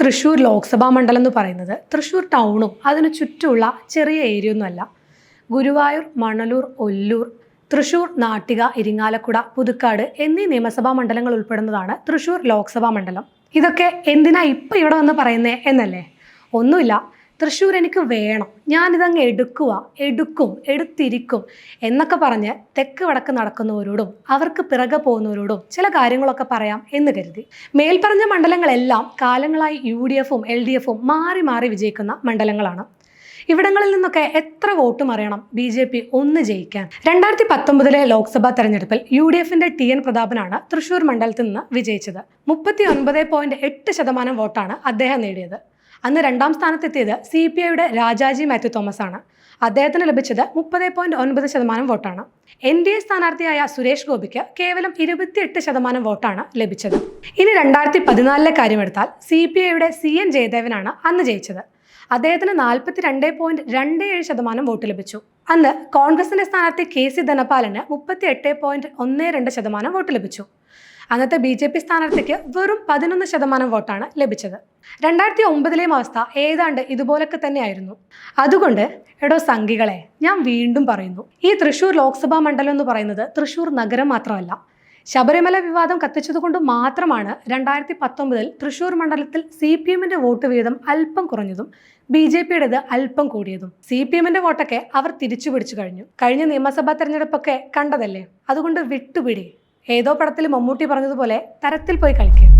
തൃശ്ശൂർ ലോക്സഭാ മണ്ഡലം എന്ന് പറയുന്നത് തൃശ്ശൂർ ടൗണും അതിന് ചുറ്റുമുള്ള ചെറിയ ഏരിയ ഒന്നുമല്ല ഗുരുവായൂർ മണലൂർ ഒല്ലൂർ തൃശ്ശൂർ നാട്ടിക ഇരിങ്ങാലക്കുട പുതുക്കാട് എന്നീ നിയമസഭാ മണ്ഡലങ്ങൾ ഉൾപ്പെടുന്നതാണ് തൃശ്ശൂർ ലോക്സഭാ മണ്ഡലം. ഇതൊക്കെ എന്തിനാ ഇപ്പം ഇവിടെ വന്ന് പറയുന്നേ എന്നല്ലേ? ഒന്നുമില്ല. തൃശ്ശൂർ എനിക്ക് വേണം. ഞാനിതങ്ങ് എടുക്കുക എടുക്കും. എടുത്തിരിക്കും. എന്നൊക്കെ പറഞ്ഞ് തെക്ക് വടക്ക് നടക്കുന്നവരോടും അവർക്ക് പിറകെ പോകുന്നവരോടും ചില കാര്യങ്ങളൊക്കെ പറയാം എന്ന് കരുതി. മേൽപ്പറഞ്ഞ മണ്ഡലങ്ങളെല്ലാം കാലങ്ങളായി യു ഡി എഫും എൽ ഡി എഫും മാറി മാറി വിജയിക്കുന്ന മണ്ഡലങ്ങളാണ്. ഇവിടങ്ങളിൽ നിന്നൊക്കെ എത്ര വോട്ട് അറിയണം ബി ജെ പി ഒന്ന് ജയിക്കാൻ. രണ്ടായിരത്തി പത്തൊമ്പതിലെ ലോക്സഭാ തെരഞ്ഞെടുപ്പിൽ യു ഡി എഫിന്റെ ടി എൻ പ്രതാപനാണ് തൃശൂർ മണ്ഡലത്തിൽ നിന്ന് വിജയിച്ചത്. മുപ്പത്തി ഒൻപത് പോയിന്റ് എട്ട് ശതമാനം വോട്ടാണ് അദ്ദേഹം നേടിയത്. അന്ന് രണ്ടാം സ്ഥാനത്തെത്തിയത് സി പി ഐയുടെ രാജാജി മാത്യു തോമസ് ആണ് അദ്ദേഹത്തിന് ലഭിച്ചത് മുപ്പത് പോയിന്റ് ഒൻപത് ശതമാനം വോട്ടാണ്. എൻ ഡി എ സ്ഥാനാർത്ഥിയായ സുരേഷ് ഗോപിക്ക് കേവലം ഇരുപത്തിയെട്ട് ശതമാനം വോട്ടാണ് ലഭിച്ചത്. ഇനി രണ്ടായിരത്തി പതിനാലിലെ കാര്യമെടുത്താൽ സി പി ഐയുടെ സി എൻ ജയദേവനാണ് അന്ന് ജയിച്ചത്. അദ്ദേഹത്തിന് നാൽപ്പത്തി രണ്ട് പോയിന്റ് രണ്ട് ഏഴ് ശതമാനം വോട്ട് ലഭിച്ചു. അന്ന് കോൺഗ്രസിന്റെ സ്ഥാനാർത്ഥി കെ സി ധനപാലിന് മുപ്പത്തി എട്ട് പോയിന്റ് ഒന്ന് രണ്ട് ശതമാനം വോട്ട് ലഭിച്ചു. അന്നത്തെ ബി ജെ പി സ്ഥാനാർത്ഥിക്ക് വെറും പതിനൊന്ന് ശതമാനം വോട്ടാണ് ലഭിച്ചത്. രണ്ടായിരത്തി ഒമ്പതിലെയും അവസ്ഥ ഏതാണ്ട് ഇതുപോലൊക്കെ തന്നെയായിരുന്നു. അതുകൊണ്ട് എടോ സംഘികളെ ഞാൻ വീണ്ടും പറയുന്നു. ഈ തൃശൂർ ലോക്സഭാ മണ്ഡലം എന്ന് പറയുന്നത് തൃശൂർ നഗരം മാത്രമല്ല. ശബരിമല വിവാദം കത്തിച്ചതുകൊണ്ട് മാത്രമാണ് രണ്ടായിരത്തി പത്തൊമ്പതിൽ തൃശൂർ മണ്ഡലത്തിൽ സി പി എമ്മിന്റെ വോട്ട് വീതം അല്പം കുറഞ്ഞതും ബി ജെ പിയുടേത് അല്പം കൂടിയതും. സി പി എമ്മിന്റെ വോട്ടൊക്കെ അവർ തിരിച്ചു പിടിച്ചു കഴിഞ്ഞു. കഴിഞ്ഞ നിയമസഭാ തെരഞ്ഞെടുപ്പൊക്കെ കണ്ടതല്ലേ? അതുകൊണ്ട് വിട്ടുപിടി. ഏതോ പടത്തിൽ മമ്മൂട്ടി പറഞ്ഞതുപോലെ തരത്തിൽ പോയി കളിക്കുക